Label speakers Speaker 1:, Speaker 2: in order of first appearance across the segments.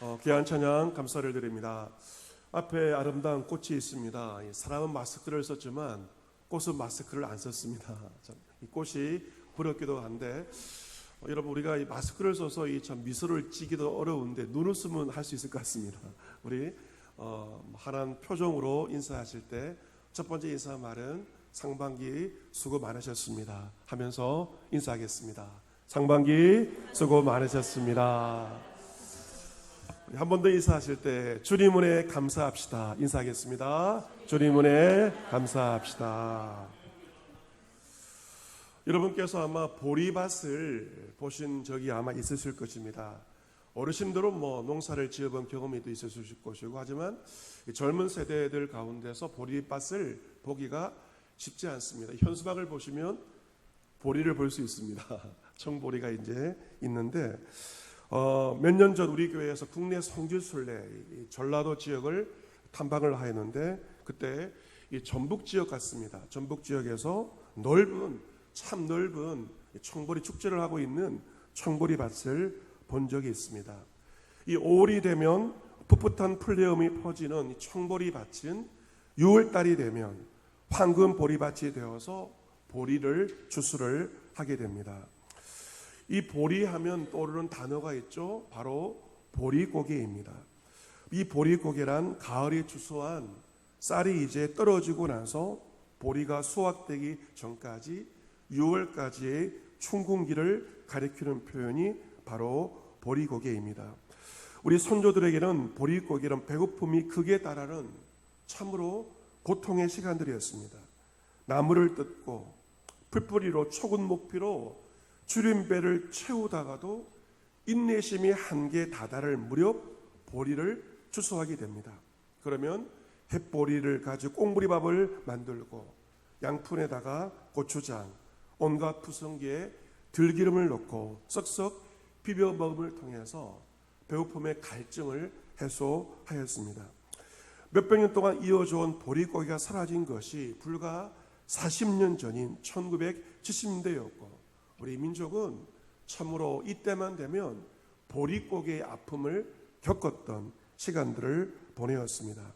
Speaker 1: 어, 귀한 찬양 감사를 드립니다. 앞에 아름다운 꽃이 있습니다. 이 사람은 마스크를 썼지만 꽃은 마스크를 안 썼습니다. 참, 이 꽃이 부럽기도 한데 어, 여러분 우리가 이 마스크를 써서 이 참 미소를 찌기도 어려운데 눈웃음은 할 수 있을 것 같습니다. 우리 어, 하나님 표정으로 인사하실 때 첫 번째 인사 말은 상반기 수고 많으셨습니다 하면서 인사하겠습니다. 상반기 수고 많으셨습니다. 한 번 더 인사하실 때 주님 은혜 감사합시다. 인사하겠습니다. 주님 은혜 감사합시다. 여러분께서 아마 보리밭을 보신 적이 아마 있으실 것입니다. 어르신들은 뭐 농사를 지어본 경험이 또 있으실 것이고 하지만 이 젊은 세대들 가운데서 보리밭을 보기가 쉽지 않습니다. 현수막을 보시면 보리를 볼 수 있습니다. 청보리가 이제 있는데 어, 몇 년 전 우리 교회에서 국내 성지순례 이 전라도 지역을 탐방을 하였는데 그때 이 전북 지역 같습니다. 전북 지역에서 넓은 참 넓은 이 청보리 축제를 하고 있는 청보리 밭을 본 적이 있습니다. 이 5월이 되면 풋풋한 풀내음이 퍼지는 이 청보리 밭은 6월 달이 되면 황금 보리밭이 되어서 보리를 추수를 하게 됩니다. 이 보리하면 떠오르는 단어가 있죠. 바로 보리고개입니다. 이 보리고개란 가을에 추수한 쌀이 이제 떨어지고 나서 보리가 수확되기 전까지 6월까지의 춘궁기를 가리키는 표현이 바로 보리고개입니다. 우리 선조들에게는 보리고개는 배고픔이 극에 달하는 참으로 고통의 시간들이었습니다. 나무를 뜯고 풀뿌리로 초근 목피로 주림배를 채우다가도 인내심이 한계 다다를 무렵 보리를 추수하게 됩니다. 그러면 햇보리를 가지고 꽁보리밥을 만들고 양푼에다가 고추장, 온갖 푸성기에 들기름을 넣고 썩썩 비벼 먹음을 통해서 배고픔의 갈증을 해소하였습니다. 몇백 년 동안 이어져 온 보리고기가 사라진 것이 불과 40년 전인 1970년대였고 우리 민족은 참으로 이때만 되면 보릿고개의 아픔을 겪었던 시간들을 보내었습니다.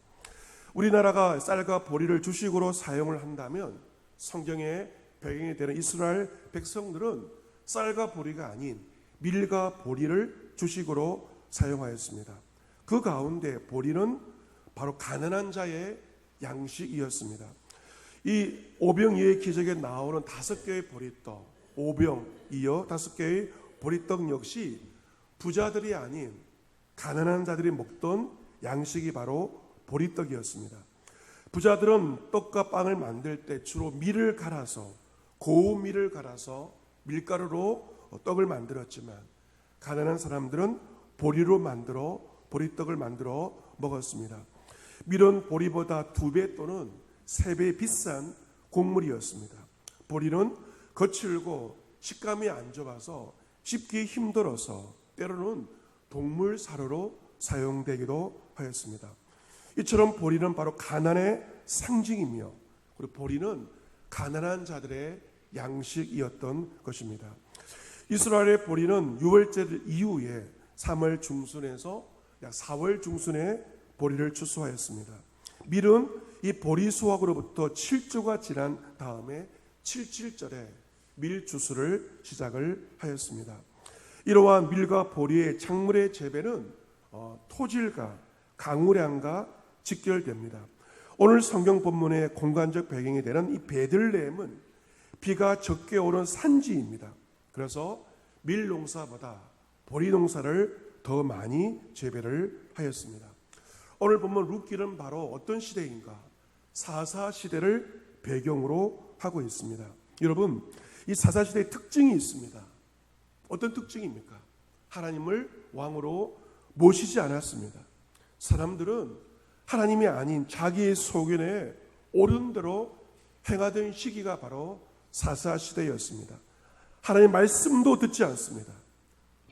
Speaker 1: 우리나라가 쌀과 보리를 주식으로 사용을 한다면 성경의 배경이 되는 이스라엘 백성들은 쌀과 보리가 아닌 밀과 보리를 주식으로 사용하였습니다. 그 가운데 보리는 바로 가난한 자의 양식이었습니다. 이 오병이의 기적에 나오는 다섯 개의 보리떡, 오병 이어 다섯 개의 보리떡 역시 부자들이 아닌 가난한 자들이 먹던 양식이 바로 보리떡이었습니다. 부자들은 떡과 빵을 만들 때 주로 밀을 갈아서 고운 밀을 갈아서 밀가루로 떡을 만들었지만 가난한 사람들은 보리로 만들어 보리떡을 만들어 먹었습니다. 밀은 보리보다 두 배 또는 세 배 비싼 곡물이었습니다. 보리는 거칠고 식감이 안 좋아서 씹기 힘들어서 때로는 동물 사료로 사용되기도 하였습니다. 이처럼 보리는 바로 가난의 상징이며 그리고 보리는 가난한 자들의 양식이었던 것입니다. 이스라엘의 보리는 6월절 이후에 3월 중순에서 약 4월 중순에 보리를 추수하였습니다. 밀은 이 보리 수확으로부터 7주가 지난 다음에 77절에 밀 주수를 시작을 하였습니다. 이러한 밀과 보리의 작물의 재배는 어, 토질과 강우량과 직결됩니다. 오늘 성경 본문의 공간적 배경이 되는 이 베들레헴은 비가 적게 오는 산지입니다. 그래서 밀 농사보다 보리 농사를 더 많이 재배를 하였습니다. 오늘 보면 룻길은 바로 어떤 시대인가? 사사 시대를 배경으로 하고 있습니다. 여러분, 이 사사 시대의 특징이 있습니다. 어떤 특징입니까? 하나님을 왕으로 모시지 않았습니다. 사람들은 하나님이 아닌 자기의 소견에 옳은 대로 행하던 시기가 바로 사사 시대였습니다. 하나님 말씀도 듣지 않습니다.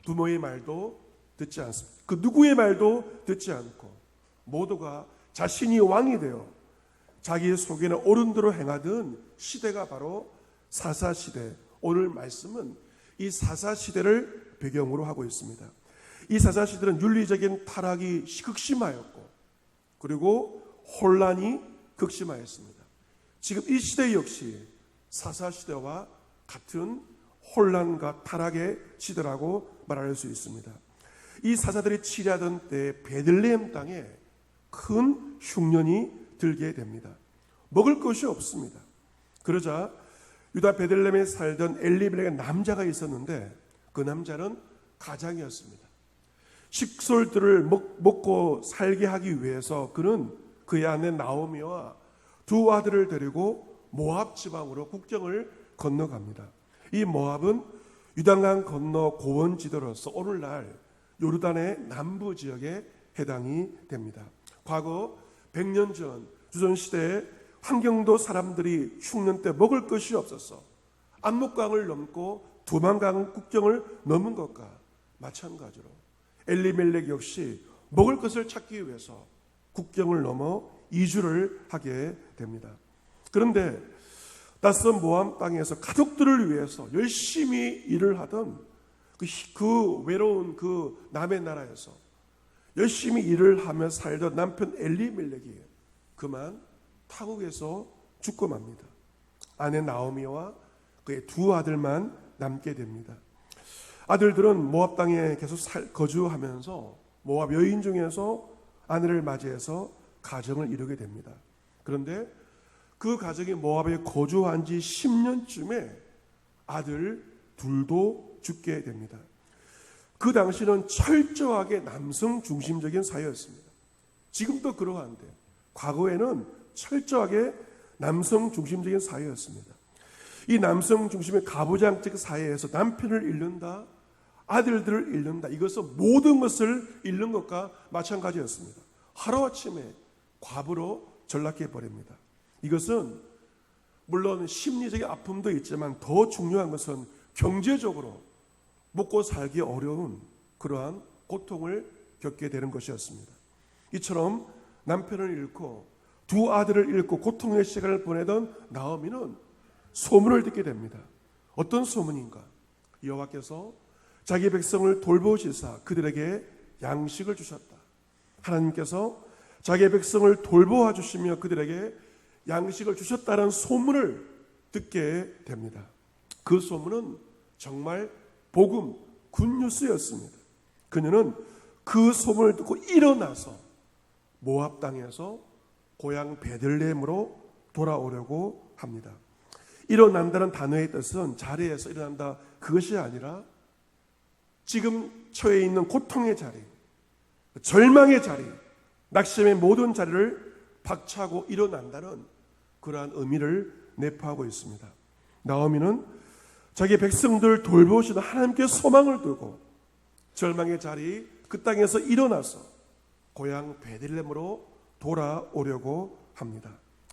Speaker 1: 부모의 말도 듣지 않습니다. 그 누구의 말도 듣지 않고 모두가 자신이 왕이 되어 자기의 속에는 옳은 대로 행하던 시대가 바로 사사 시대. 오늘 말씀은 이 사사 시대를 배경으로 하고 있습니다. 이 사사시들은 윤리적인 타락이 극심하였고 그리고 혼란이 극심하였습니다. 지금 이 시대 역시 사사시대와 같은 혼란과 타락의 시대라고 말할 수 있습니다. 이 사사들이 치리하던 때 베들레헴 땅에 큰 흉년이 들게 됩니다. 먹을 것이 없습니다. 그러자 유다 베들레헴에 살던 엘리벨의 남자가 있었는데 그 남자는 가장이었습니다. 식솔들을 먹, 먹고 살게 하기 위해서 그는 그의 아내 나오미와 두 아들을 데리고 모압 지방으로 국경을 건너갑니다. 이 모압은 유단강 건너 고원 지도로서 오늘날 요르단의 남부 지역에 해당이 됩니다. 과거 100년 전 주전 시대에 환경도 사람들이 흉년 때 먹을 것이 없어서 안목강을 넘고 두만강 국경을 넘은 것과 마찬가지로 엘리멜렉 역시 먹을 것을 찾기 위해서 국경을 넘어 이주를 하게 됩니다. 그런데 낯선 모함 땅에서 가족들을 위해서 열심히 일을 하던 그, 그 외로운 그 남의 나라에서 열심히 일을 하며 살던 남편 엘리멜렉이 그만 타국에서 죽고 맙니다. 아내 나오미와 그의 두 아들만 남게 됩니다. 아들들은 모압 땅에 계속 살, 거주하면서 모압 여인 중에서 아내를 맞이해서 가정을 이루게 됩니다. 그런데 그 가정이 모압에 거주한 지 10년쯤에 아들 둘도 죽게 됩니다. 그 당시는 철저하게 남성 중심적인 사회였습니다. 지금도 그러한데 과거에는 철저하게 남성 중심적인 사회였습니다. 이 남성 중심의 가부장적 사회에서 남편을 잃는다, 아들들을 잃는다. 이것은 모든 것을 잃는 것과 마찬가지였습니다. 하루아침에 과부로 전락해 버립니다. 이것은 물론 심리적인 아픔도 있지만 더 중요한 것은 경제적으로 먹고 살기 어려운 그러한 고통을 겪게 되는 것이었습니다. 이처럼 남편을 잃고 두 아들을 잃고 고통의 시간을 보내던 나오미는 소문을 듣게 됩니다. 어떤 소문인가? 여호와께서 자기 백성을 돌보시사 그들에게 양식을 주셨다. 하나님께서 자기 백성을 돌보아 주시며 그들에게 양식을 주셨다는 소문을 듣게 됩니다. 그 소문은 정말 복음 굿뉴스였습니다. 그녀는 그 소문을 듣고 일어나서 모압 땅에서 고향 베들레헴으로 돌아오려고 합니다. 일어난다는 단어의 뜻은 자리에서 일어난다 그것이 아니라 지금 처해 있는 고통의 자리, 절망의 자리, 낙심의 모든 자리를 박차고 일어난다는 그러한 의미를 내포하고 있습니다. 나오미는 자기 백성들 돌보시는 하나님께 소망을 두고 절망의 자리 그 땅에서 일어나서 고향 베들렘으로 돌아오려고 합니다.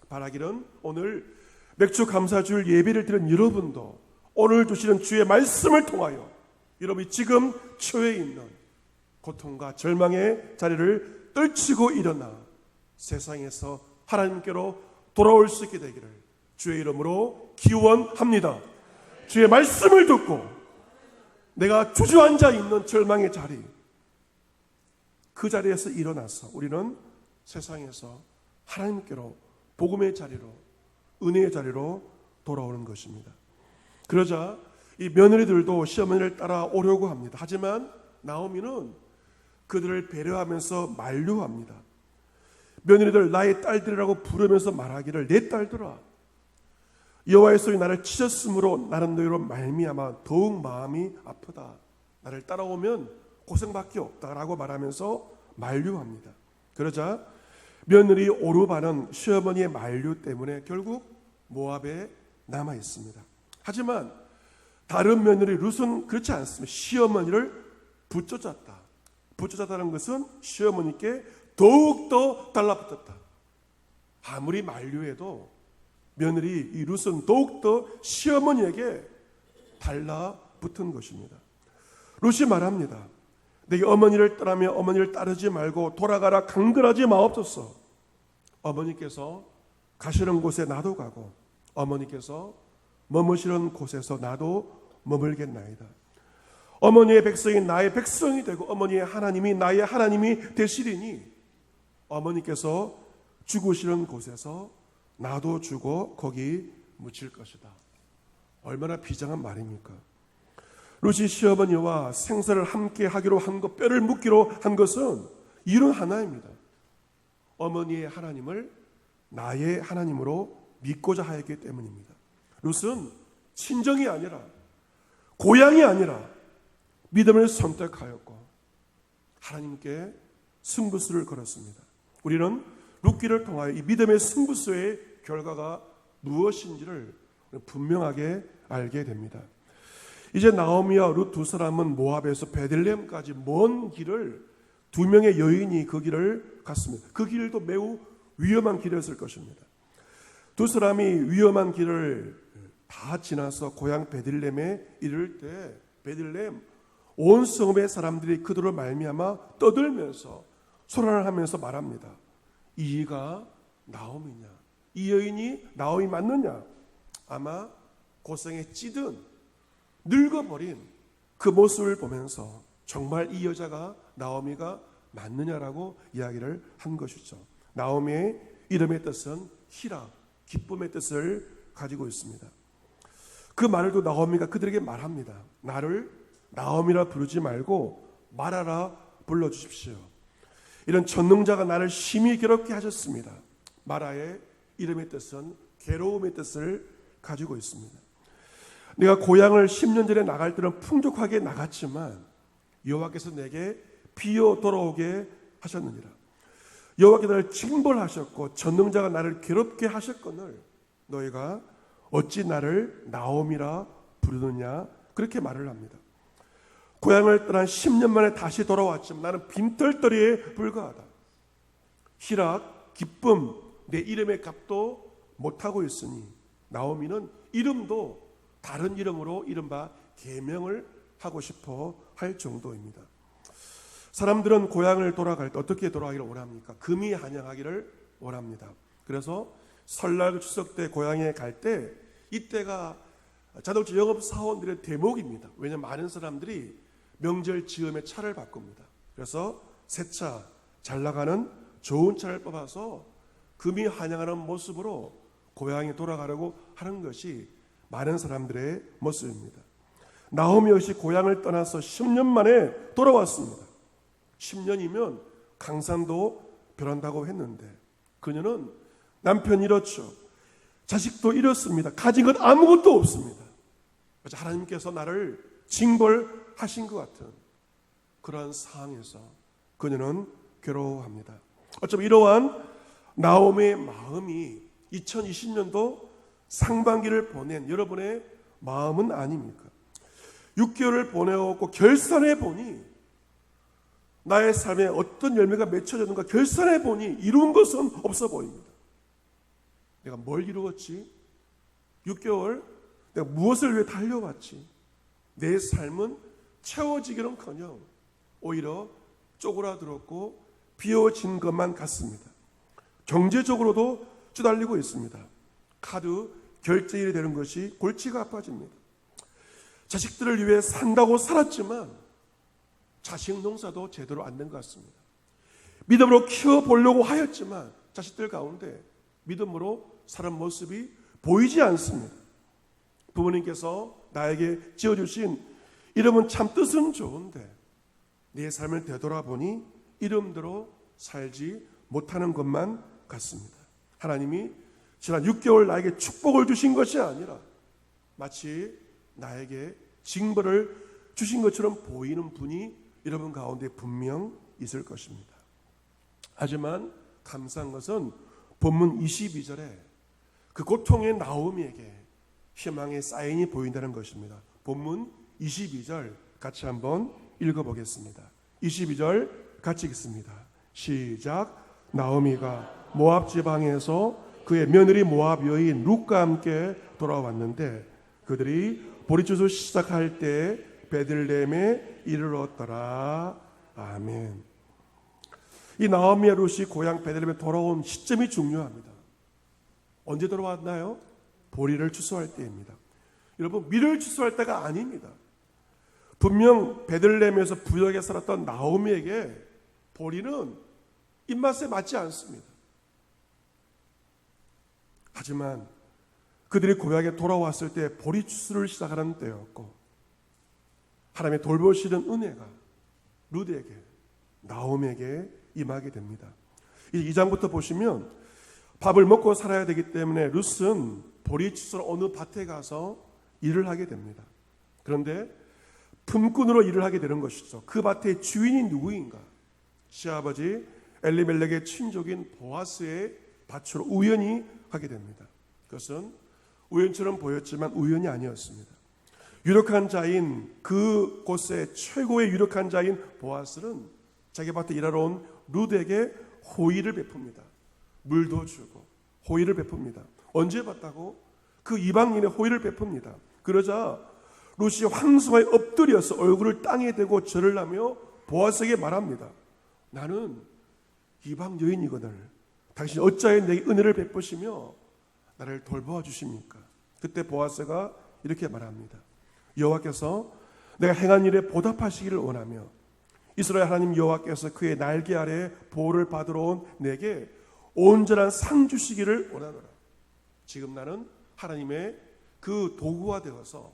Speaker 1: 바라기는 오늘 맥주 감사줄 예배를 드린 여러분도 오늘 주시는 주의 말씀을 통하여 여러분이 지금 처해 있는 고통과 절망의 자리를 떨치고 일어나 세상에서 하나님께로 돌아올 수 있게 되기를 주의 이름으로 기원합니다. 주의 말씀을 듣고 내가 주저앉아 있는 절망의 자리 그 자리에서 일어나서 우리는 세상에서 하나님께로 복음의 자리로 은혜의 자리로 돌아오는 것입니다. 그러자 이 며느리들도 시어머니를 따라오려고 합니다. 하지만 나오미는 그들을 배려하면서 만류합니다. 며느리들 나의 딸들이라고 부르면서 말하기를 내 딸들아 여호와의 소리 나를 치셨으므로 나는 너희로 말미암아 더욱 마음이 아프다. 나를 따라오면 고생밖에 없다라고 말하면서 만류합니다. 그러자 며느리 오르바는 시어머니의 만류 때문에 결국 모압에 남아 있습니다. 하지만 다른 며느리 룻은 그렇지 않습니다. 시어머니를 붙여졌다. 붙여졌다는 것은 시어머니께 더욱더 달라붙었다. 아무리 만류해도 며느리 이 룻은 더욱더 시어머니에게 달라붙은 것입니다. 룻이 말합니다. 내게 어머니를 떠나며 어머니를 따르지 말고 돌아가라 강글하지 마옵소서. 어머니께서 가시는 곳에 나도 가고 어머니께서 머무시는 곳에서 나도 머물겠나이다. 어머니의 백성이 나의 백성이 되고 어머니의 하나님이 나의 하나님이 되시리니 어머니께서 죽으시는 곳에서 나도 죽어 거기 묻힐 것이다. 얼마나 비장한 말입니까? 루시 시어머니와 생사를 함께 하기로 한 것, 뼈를 묻기로 한 것은 이런 하나입니다. 어머니의 하나님을 나의 하나님으로 믿고자 하였기 때문입니다. 룻은 친정이 아니라 고향이 아니라 믿음을 선택하였고 하나님께 승부수를 걸었습니다. 우리는 룻기를 통하여 이 믿음의 승부수의 결과가 무엇인지를 분명하게 알게 됩니다. 이제 나오미와 룻 두 사람은 모압에서 베들레헴까지 먼 길을 두 명의 여인이 그 길을 갔습니다. 그 길도 매우 위험한 길이었을 것입니다. 두 사람이 위험한 길을 다 지나서 고향 베들레헴에 이를 때 베들레헴 온 성읍의 사람들이 그들로 말미암아 떠들면서 소란을 하면서 말합니다. 이가 나옴이냐? 이 여인이 나옴이 맞느냐? 아마 고생에 찌든 늙어버린 그 모습을 보면서 정말 이 여자가 나오미가 맞느냐라고 이야기를 한 것이죠. 나오미의 이름의 뜻은 희락, 기쁨의 뜻을 가지고 있습니다. 그 말을 또 나오미가 그들에게 말합니다. 나를 나오미라 부르지 말고 말하라 불러주십시오. 이런 전능자가 나를 심히 괴롭게 하셨습니다. 마라의 이름의 뜻은 괴로움의 뜻을 가지고 있습니다. 내가 고향을 10년 전에 나갈 때는 풍족하게 나갔지만 여호와께서 내게 비어 돌아오게 하셨느니라. 여호와께서 나를 징벌하셨고 전능자가 나를 괴롭게 하셨거늘 너희가 어찌 나를 나옴이라 부르느냐 그렇게 말을 합니다. 고향을 떠난 10년 만에 다시 돌아왔지만 나는 빈털터리에 불과하다. 희락, 기쁨, 내 이름의 값도 못하고 있으니 나오미는 이름도 다른 이름으로 이른바 계명을 하고 싶어 할 정도입니다. 사람들은 고향을 돌아갈 때 어떻게 돌아가기를 원합니까? 금이 환영하기를 원합니다. 그래서 설날 추석 때 고향에 갈 때 이때가 자동차 영업 사원들의 대목입니다. 왜냐하면 많은 사람들이 명절 즈음에 차를 바꿉니다. 그래서 새 차, 잘 나가는 좋은 차를 뽑아서 금이 환영하는 모습으로 고향에 돌아가려고 하는 것이 많은 사람들의 모습입니다. 나오미 역시 고향을 떠나서 10년 만에 돌아왔습니다. 10년이면 강산도 변한다고 했는데 그녀는 남편 잃었죠. 자식도 잃었습니다. 가진 것 아무것도 없습니다. 하나님께서 나를 징벌하신 것 같은 그러한 상황에서 그녀는 괴로워합니다. 어쩌면 이러한 나오미의 마음이 2020년도 상반기를 보낸 여러분의 마음은 아닙니까? 6개월을 보내었고 결산해 보니 나의 삶에 어떤 열매가 맺혀졌는가 결산해 보니 이룬 것은 없어 보입니다. 내가 뭘 이루었지? 6개월 내가 무엇을 위해 달려왔지? 내 삶은 채워지기는커녕 오히려 쪼그라들었고 비워진 것만 같습니다. 경제적으로도 쭈달리고 있습니다. 카드 결제일이 되는 것이 골치가 아파집니다. 자식들을 위해 산다고 살았지만 자식 농사도 제대로 안 된 것 같습니다. 믿음으로 키워보려고 하였지만 자식들 가운데 믿음으로 사는 모습이 보이지 않습니다. 부모님께서 나에게 지어주신 이름은 참 뜻은 좋은데 내 삶을 되돌아보니 이름대로 살지 못하는 것만 같습니다. 하나님이 지난 6개월 나에게 축복을 주신 것이 아니라 마치 나에게 징벌을 주신 것처럼 보이는 분이 여러분 가운데 분명 있을 것입니다. 하지만 감사한 것은 본문 22절에 그 고통의 나오미에게 희망의 사인이 보인다는 것입니다. 본문 22절 같이 한번 읽어보겠습니다. 22절 같이 읽습니다. 시작. 나오미가 모압 지방에서 그의 며느리 모압 여인 룻과 함께 돌아왔는데 그들이 보리주스 시작할 때 베들레헴에 이르렀더라. 아멘. 이 나오미와 룻이 고향 베들레헴에 돌아온 시점이 중요합니다. 언제 돌아왔나요? 보리를 추수할 때입니다. 여러분 밀을 추수할 때가 아닙니다. 분명 베들레헴에서 부역에 살았던 나오미에게 보리는 입맛에 맞지 않습니다. 하지만 그들이 고향에 돌아왔을 때 보리 추수를 시작하는 때였고 하나님의 돌보시는 은혜가 루드에게 나오미에게 임하게 됩니다. 이 2장부터 보시면 밥을 먹고 살아야 되기 때문에 루스는 보리 추수를 어느 밭에 가서 일을 하게 됩니다. 그런데 품꾼으로 일을 하게 되는 것이죠. 그 밭의 주인이 누구인가? 시아버지 엘리멜렉의 친족인 보아스의 밭으로 우연히 하게 됩니다. 그것은 우연처럼 보였지만 우연이 아니었습니다. 유력한 자인 그 곳의 최고의 유력한 자인 보아스는 자기 밭에 일하러 온 루드에게 호의를 베풉니다. 물도 주고 호의를 베풉니다. 언제 봤다고? 그 이방인의 호의를 베풉니다. 그러자 루시 황소에 엎드려서 얼굴을 땅에 대고 절을 하며 보아스에게 말합니다. 나는 이방 여인이거늘 당신 어찌하여 내게 은혜를 베푸시며 나를 돌보아 주십니까? 그때 보아스가 이렇게 말합니다. 여호와께서 내가 행한 일에 보답하시기를 원하며 이스라엘 하나님 여호와께서 그의 날개 아래 보호를 받으러 온 내게 온전한 상 주시기를 원하노라. 지금 나는 하나님의 그 도구가 되어서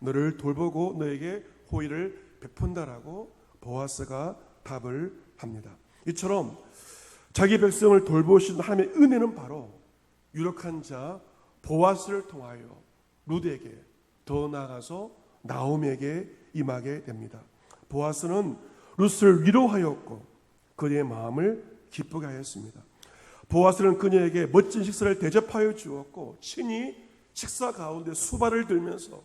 Speaker 1: 너를 돌보고 너에게 호의를 베푼다라고 보아스가 답을 합니다. 이처럼 자기 백성을 돌보시는 하나님의 은혜는 바로 유력한 자 보아스를 통하여 루드에게 더 나아가서 나옴에게 임하게 됩니다. 보아스는 루스를 위로하였고 그녀의 마음을 기쁘게 하였습니다. 보아스는 그녀에게 멋진 식사를 대접하여 주었고 친히 식사 가운데 수발을 들면서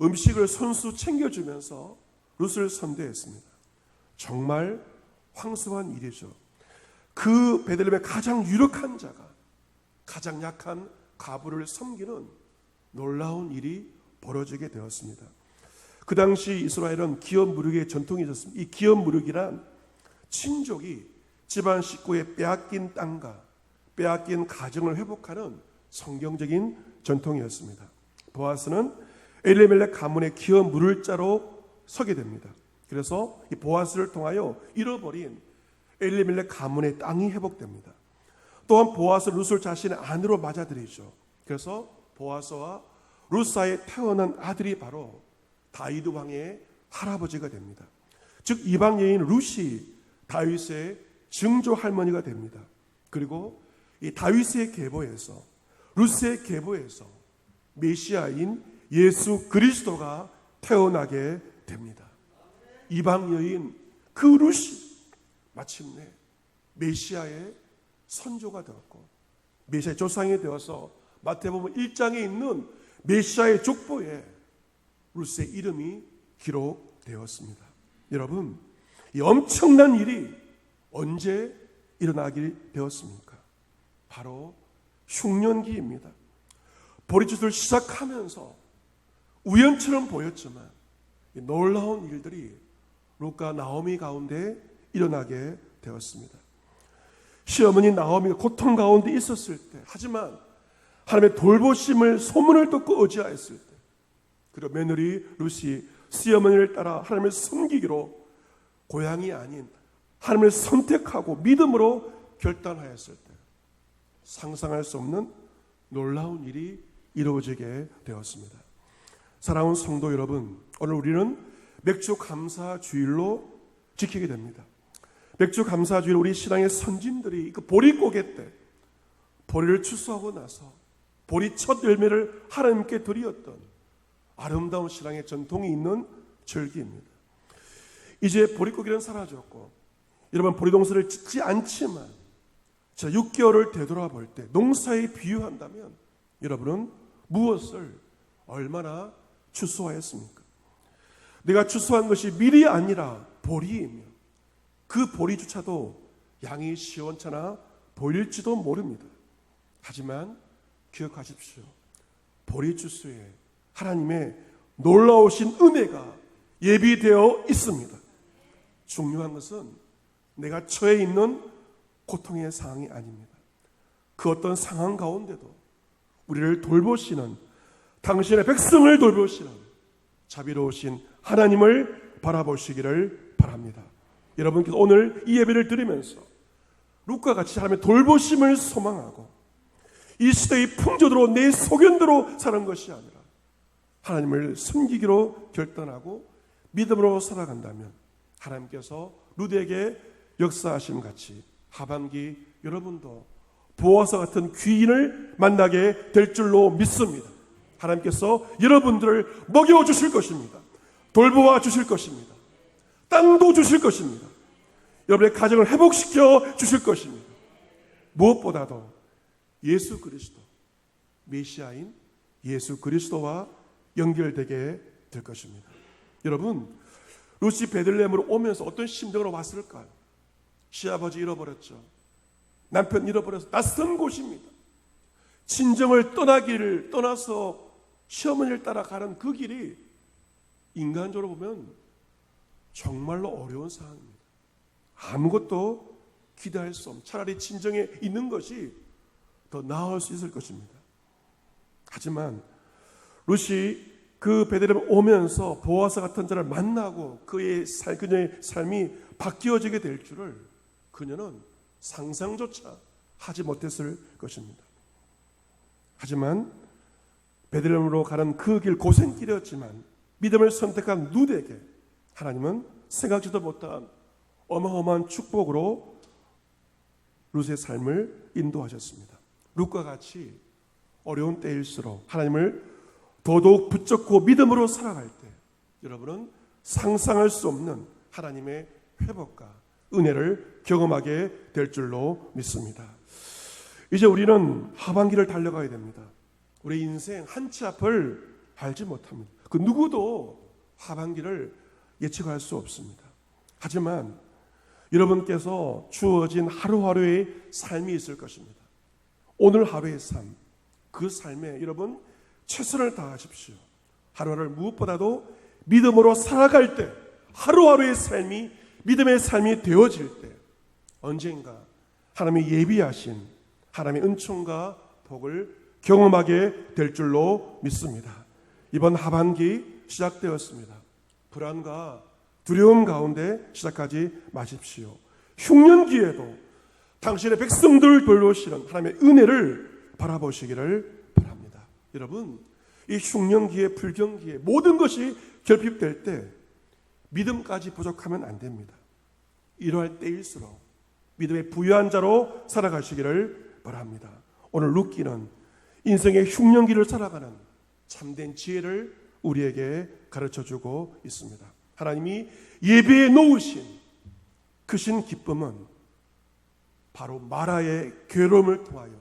Speaker 1: 음식을 손수 챙겨주면서 루스를 선대했습니다. 정말 황소한 일이죠. 그 베들레헴의 가장 유력한 자가 가장 약한 가부를 섬기는 놀라운 일이 벌어지게 되었습니다. 그 당시 이스라엘은 기업 무력의 전통이 있었습니다. 이 기업 무력이란 친족이 집안 식구의 빼앗긴 땅과 빼앗긴 가정을 회복하는 성경적인 전통이었습니다. 보아스는 엘리멜렉 가문의 기업 물을 자로 서게 됩니다. 그래서 이 보아스를 통하여 잃어버린 엘리멜렉 가문의 땅이 회복됩니다. 또한 보아스 루스를 자신의 아내로 맞아들이죠. 그래서 보아스와 루사에 태어난 아들이 바로 다윗 왕의 할아버지가 됩니다. 즉 이방 여인 루시 다윗의 증조 할머니가 됩니다. 그리고 이 다윗의 계보에서 루스의 계보에서 메시아인 예수 그리스도가 태어나게 됩니다. 이방 여인 그 루시 마침내 메시아의 선조가 되었고 메시아의 조상이 되어서 마태복음 1장에 있는 메시아의 족보에 루스의 이름이 기록되었습니다. 여러분, 이 엄청난 일이 언제 일어나게 되었습니까? 바로 흉년기입니다. 보리주를 시작하면서 우연처럼 보였지만 놀라운 일들이 루카 나오미 가운데 일어나게 되었습니다. 시어머니 나오미가 고통 가운데 있었을 때, 하지만 하나님의 돌보심을 소문을 듣고 의지하였을 때, 그리고 며느리 루시 시어머니를 따라 하나님을 섬기기로 고향이 아닌 하나님을 선택하고 믿음으로 결단하였을 때, 상상할 수 없는 놀라운 일이 이루어지게 되었습니다. 사랑하는 성도 여러분, 오늘 우리는 맥주 감사 주일로 지키게 됩니다. 맥주 감사 주일 우리 신앙의 선진들이 그 보리 고개 때 보리를 추수하고 나서 보리 첫 열매를 하나님께 드리었던 아름다운 신앙의 전통이 있는 절기입니다. 이제 보리고기는 사라졌고 여러분 보리동산을 짓지 않지만 자 6개월을 되돌아볼 때 농사에 비유한다면 여러분은 무엇을 얼마나 추수하였습니까? 내가 추수한 것이 밀이 아니라 보리이며 그 보리주차도 양이 시원찮아 보일지도 모릅니다. 하지만 기억하십시오. 보리주스에 하나님의 놀라우신 은혜가 예비되어 있습니다. 중요한 것은 내가 처해 있는 고통의 상황이 아닙니다. 그 어떤 상황 가운데도 우리를 돌보시는 당신의 백성을 돌보시는 자비로우신 하나님을 바라보시기를 바랍니다. 여러분께서 오늘 이 예배를 드리면서 룩과 같이 하나님의 돌보심을 소망하고 이 시대의 풍조대로 내 소견대로 사는 것이 아니라 하나님을 섬기기로 결단하고 믿음으로 살아간다면 하나님께서 루드에게 역사하심 같이 하반기 여러분도 보아서 같은 귀인을 만나게 될 줄로 믿습니다. 하나님께서 여러분들을 먹여 주실 것입니다. 돌보아 주실 것입니다. 땅도 주실 것입니다. 여러분의 가정을 회복시켜 주실 것입니다. 무엇보다도 예수 그리스도, 메시아인 예수 그리스도와 연결되게 될 것입니다. 여러분, 루시 베들레헴으로 오면서 어떤 심정으로 왔을까요? 시아버지 잃어버렸죠. 남편 잃어버려서 낯선 곳입니다. 친정을 떠나기를 떠나서 시어머니를 따라가는 그 길이 인간적으로 보면 정말로 어려운 상황입니다. 아무것도 기대할 수 없는 차라리 친정에 있는 것이 더 나을 수 있을 것입니다. 하지만 루시 그 베들레헴 오면서 보아서 같은 자를 만나고 그의 살 그녀의 삶이 바뀌어지게 될 줄을 그녀는 상상조차 하지 못했을 것입니다. 하지만 베들레헴으로 가는 그 길 고생길이었지만 믿음을 선택한 누드에게 하나님은 생각지도 못한 어마어마한 축복으로 룻의 삶을 인도하셨습니다. 룻과 같이 어려운 때일수록 하나님을 더더욱 붙잡고 믿음으로 살아갈 때 여러분은 상상할 수 없는 하나님의 회복과 은혜를 경험하게 될 줄로 믿습니다. 이제 우리는 하반기를 달려가야 됩니다. 우리 인생 한 치 앞을 알지 못합니다. 그 누구도 하반기를 예측할 수 없습니다. 하지만 여러분께서 주어진 하루하루의 삶이 있을 것입니다. 오늘 하루의 삶, 그 삶에 여러분 최선을 다하십시오. 하루하루를 무엇보다도 믿음으로 살아갈 때, 하루하루의 삶이 믿음의 삶이 되어질 때, 언젠가 하나님의 예비하신 하나님의 은총과 복을 경험하게 될 줄로 믿습니다. 이번 하반기 시작되었습니다. 불안과 두려움 가운데 시작하지 마십시오. 흉년기에도 당신의 백성들을 돌보시는 하나님의 은혜를 바라보시기를 바랍니다. 여러분, 이 흉년기에 불경기에 모든 것이 결핍될 때 믿음까지 부족하면 안 됩니다. 이러할 때일수록 믿음의 부유한 자로 살아가시기를 바랍니다. 오늘 루키는 인생의 흉년기를 살아가는 참된 지혜를 우리에게 가르쳐 주고 있습니다. 하나님이 예배에 놓으신 크신 기쁨은 바로 마라의 괴로움을 통하여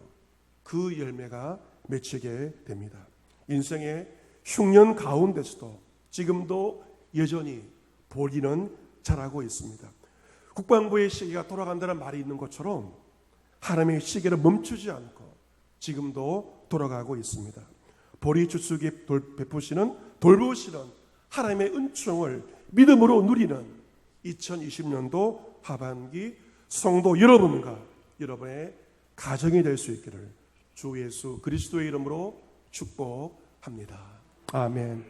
Speaker 1: 그 열매가 맺히게 됩니다. 인생의 흉년 가운데서도 지금도 여전히 보리는 자라고 있습니다. 국방부의 시계가 돌아간다는 말이 있는 것처럼 하나님의 시계를 멈추지 않고 지금도 돌아가고 있습니다. 보리 주스기 베푸시는 돌보시는 하나님의 은총을 믿음으로 누리는 2020년도 하반기 성도 여러분과 여러분의 가정이 될 수 있기를 주 예수 그리스도의 이름으로 축복합니다. 아멘.